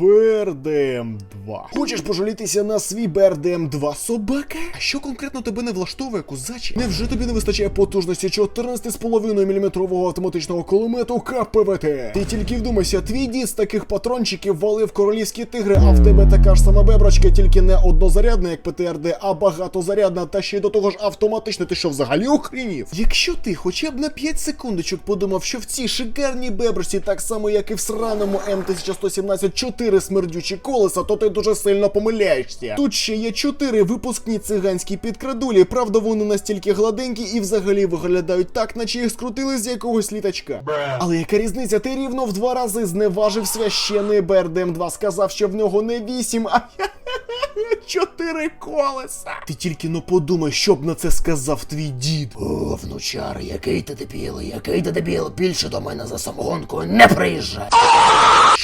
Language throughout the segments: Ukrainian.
БРДМ 2. Хочеш пожалітися на свій БРДМ 2 собака? А що конкретно тебе не влаштовує, козачі? Невже тобі не вистачає потужності 14,5 мм автоматичного кулемету КПВТ? Ти тільки вдумайся, твій дід з таких патрончиків валив королівські тигри, а в тебе така ж сама бебрачка, тільки не однозарядна, як ПТРД, а багатозарядна, та ще й до того ж автоматична. Ти що взагалі охренів? Якщо ти хоча б на 5 секундочок подумав, що в цій шикарній бебрачці, так само як і в сраному М1117 4 смердючі колеса, то ти дуже сильно помиляєшся. Тут ще є 4 випускні циганські підкрадулі, правда, вони настільки гладенькі і взагалі виглядають так, наче їх скрутили з якогось літачка. Але яка різниця? Ти рівно в два рази зневажив священний БРДМ 2 сказав, що в нього не 8, а чотири колеса. Ти тільки но подумай, що б на це сказав твій дід. О, внучар, який ти дебіл, який ти дебіл, більше до мене за самогонкою не приїжджай.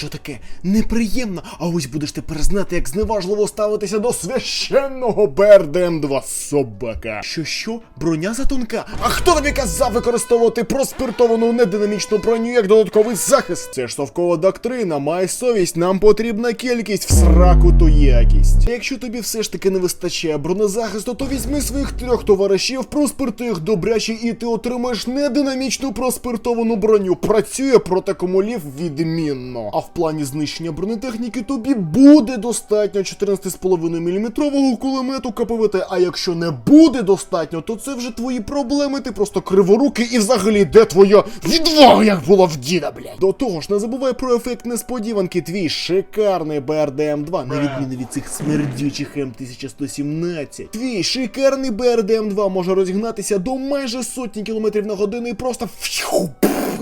Що таке неприємно, а ось будеш тепер знати, як зневажливо ставитися до священного БРДМ 2 собака. Що що? Броня затонка? А хто тобі казав використовувати проспиртовану нединамічну броню як додатковий захист? Це ж совкова доктрина, май совість, нам потрібна кількість в сраку то якість. Якщо тобі все ж таки не вистачає бронезахисту, то візьми своїх трьох товаришів, проспирти їх добряче, і ти отримаєш нединамічну проспиртовану броню. Працює проти комулів відмінно. А в плані знищення бронетехніки тобі буде достатньо 14,5 мм кулемету КПВТ. А якщо не буде достатньо, то це вже твої проблеми. Ти просто криворукий і взагалі де твоя відвага, як була в діда, блядь. До того ж, не забувай про ефект несподіванки. Твій шикарний БРДМ 2 на відміну від цих смердючих М1117. Твій шикарний БРДМ 2 може розігнатися до майже сотні кілометрів на годину і просто фью,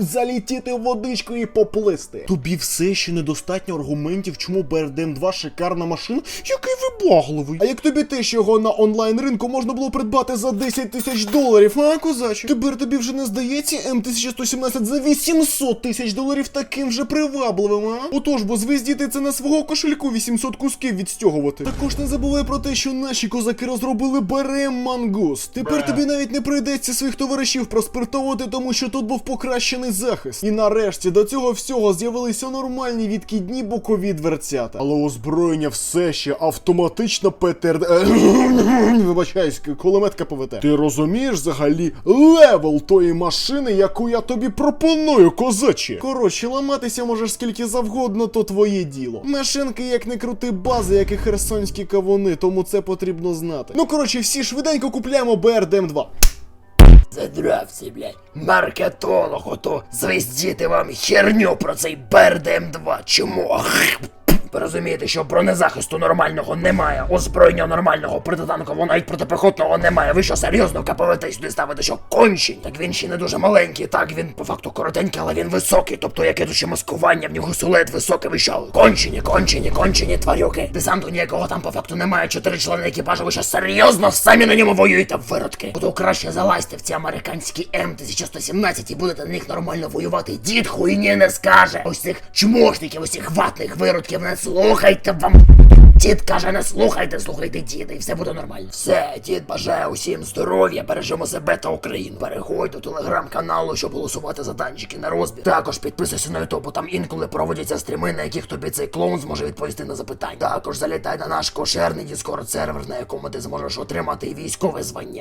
залітіти в водичку і поплисти. Тобі все ще недостатньо аргументів, чому БРДМ 2 шикарна машина, який вибагливий. А як тобі те, що його на онлайн ринку можна було придбати за 10 тисяч доларів, а козаче? Тепер тобі вже не здається М1117 за 800 тисяч доларів таким же привабливим, а? Отож, бо звездіти це на свого кошельку 800 кусків відстягувати. Також не забувай про те, що наші козаки розробили БРМ Мангус. Тепер тобі навіть не прийдеться своїх товаришів проспиртовувати, тому що тут був покращений захист. І нарешті до цього всього з'явилися нормальні відкидні бокові дверцята. Але озброєння все ще автоматично ПТРД. Вибачаюсь, кулемет КПВТ. Ти розумієш взагалі левел тої машини, яку я тобі пропоную, козачі? Коротше, ламатися можеш скільки завгодно, то твоє діло. Машинки, як не крути бази, як і херсонські кавуни, тому це потрібно знати. Ну коротше, всі швиденько купляємо БРДМ 2. Задрався, блядь, маркетолог, ото звездіти вам херню про цей БРДМ 2. Чому? Ви розумієте, що бронезахисту нормального немає, озброєння нормального протитанкового, навіть протипехотного немає. Ви що серйозно КПВТ сюди ставите, що кончень? Так він ще не дуже маленький, так він по факту коротенький, але він високий. Тобто яке тут ще маскування, в нього сулет високий, ви що? Кончені, кончені, кончені тварюки. Десанту ніякого там по факту немає. Чотири члени екіпажу. Ви що серйозно самі на ньому воюєте, виродки? Буду краще залазьте в ці американські М1117 і будете на них нормально воювати. Дід хуйні не скаже. Ось цих чмошників, ось цих ватних виродків не слухайте вам. Дід каже, не слухайте, слухайте діда, і все буде нормально. Все, дід бажає усім здоров'я, бережемо себе та Україну. Переходь до телеграм-каналу, щоб голосувати за танчики на розбір. Також підписуйся на ютуб, бо там інколи проводяться стріми, на яких тобі цей клоун зможе відповісти на запитання. Також залітай на наш кошерний дискорд сервер, на якому ти зможеш отримати військове звання.